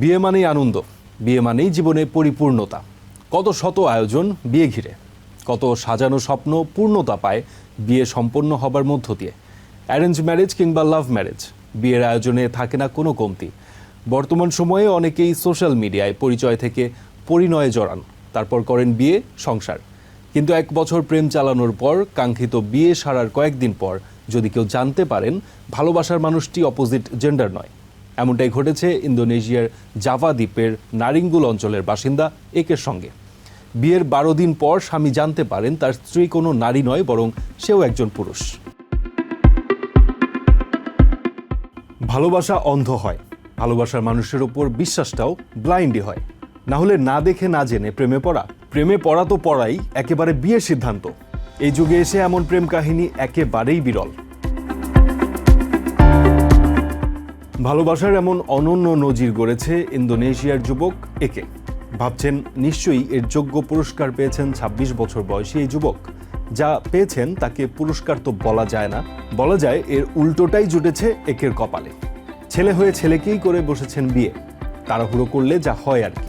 বিয়ে মানেই আনন্দ, বিয়ে মানেই জীবনে পরিপূর্ণতা। কত শত আয়োজন বিয়ে ঘিরে, কত সাজানো স্বপ্ন পূর্ণতা পায় বিয়ে সম্পন্ন হবার মধ্য দিয়ে। অ্যারেঞ্জ ম্যারেজ কিংবা লাভ ম্যারেজ, বিয়ের আয়োজনে থাকে না কোনো কমতি। বর্তমান সময়ে অনেকেই সোশ্যাল মিডিয়ায় পরিচয় থেকে পরিণয়ে জড়ান, তারপর করেন বিয়ে, সংসার। কিন্তু এক বছর প্রেম চালানোর পর কাঙ্ক্ষিত বিয়ে সারার কয়েকদিন পর যদি কেউ জানতে পারেন, ভালোবাসার মানুষটি অপোজিট জেন্ডার নয়। এমনটাই ঘটেছে ইন্দোনেশিয়ার জাভা দ্বীপের নারিঙ্গুল অঞ্চলের বাসিন্দা একের সঙ্গে। বিয়ের বারো দিন পর স্বামী জানতে পারেন তার স্ত্রী কোনো নারী নয়, বরং সেও একজন পুরুষ। ভালোবাসা অন্ধ হয়। ভালোবাসার মানুষের ওপর বিশ্বাসটাও ব্লাইন্ডই হয়। না হলে না দেখে না জেনে প্রেমে পড়া। প্রেমে পড়া তো পড়াই, একেবারে বিয়ের সিদ্ধান্ত। এই যুগে এসে এমন প্রেম কাহিনী একেবারেই বিরল। ভালোবাসার এমন অনন্য নজির গড়েছে ইন্দোনেশিয়ার যুবক একে। ভাবছেন নিশ্চয়ই এর যোগ্য পুরস্কার পেয়েছেন ২৬ বছর বয়সী এই যুবক। যা পেয়েছেন তাকে পুরস্কার তো বলা যায় না। বলা যায় এর উল্টোটাই জুটেছে একের কপালে। ছেলে হয়ে ছেলেকেই করে বসেছেন বিয়ে। তাড়াহুড়ো করলে যা হয় আর কি।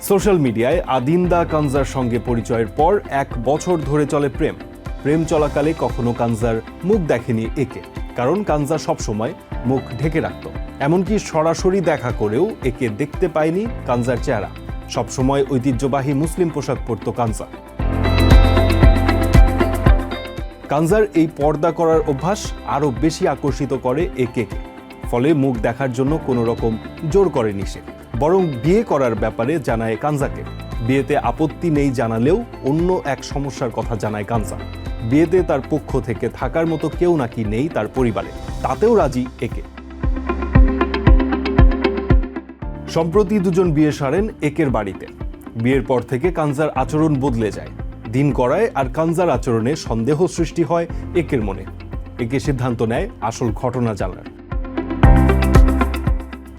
সোশ্যাল মিডিয়ায় আদিন্দা কানজার সঙ্গে পরিচয়ের পর এক বছর ধরে চলে প্রেম। প্রেম চলাকালে কখনো কানজার মুখ দেখেনি একে। কারণ কানজা সবসময় মুখ ঢেকে রাখত। এমনকি সরাসরি দেখা করেও একে দেখতে পায়নি কানজার চেহারা। সবসময় ঐতিহ্যবাহী মুসলিম পোশাক পরত কানজা কানজার এই পর্দা করার অভ্যাস আরও বেশি আকর্ষিত করে একে ফলে মুখ দেখার জন্য কোনো রকম জোর করেনি সে। বরং বিয়ে করার ব্যাপারে জানায় কানজাকে বিয়েতে আপত্তি নেই জানালেও অন্য এক সমস্যার কথা জানায় কানজা বিয়েতে তার পক্ষ থেকে থাকার মতো কেউ নাকি নেই তার পরিবারে। তাতেও রাজি একে। সম্প্রতি দুজন বিয়ে সারেন একের বাড়িতে। বিয়ের পর থেকে কানজার আচরণ বদলে যায়। দিন করায় আর কানজার আচরণে সন্দেহ সৃষ্টি হয় একের মনে। একে সিদ্ধান্ত নেয় আসল ঘটনা জানার।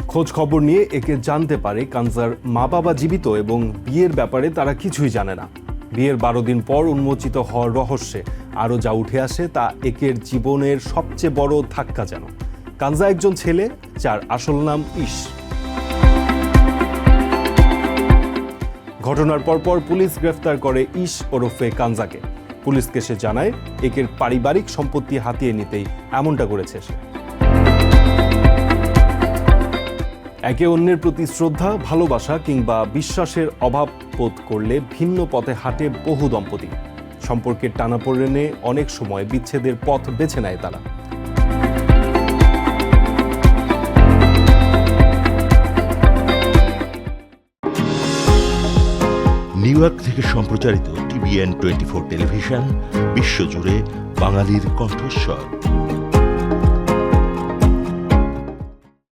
খোঁজ খবর নিয়ে একে জানতে পারে কানজার মা বাবা জীবিত এবং বিয়ের ব্যাপারে তারা কিছুই জানে না। বিয়ের বারো দিন পর উন্মোচিত হওয়ার রহস্যে আরও যা উঠে আসে তা একের জীবনের সবচেয়ে বড় ধাক্কা যেন। কানজা একজন ছেলে, যার আসল নাম ইশ। ঘটনার পরপর পুলিশ গ্রেফতার করে ইশ ওরফে কানজাকে। পুলিশকে সে জানায়, একের পারিবারিক সম্পত্তি হাতিয়ে নিতেই এমনটা করেছে সে। একে অন্যের প্রতি শ্রদ্ধা, ভালোবাসা কিংবা বিশ্বাসের অভাব বোধ করলে ভিন্ন পথে হাঁটে বহু দম্পতি। সম্পর্কের টানাপোড়েনে অনেক সময় বিচ্ছেদের পথ বেছে নেয় তারা। নিউ ইয়র্ক থেকে সম্প্রচারিত টিভিএন টোয়েন্টি ফোর টেলিভিশন, বিশ্বজুড়ে বাঙালির কণ্ঠস্বর।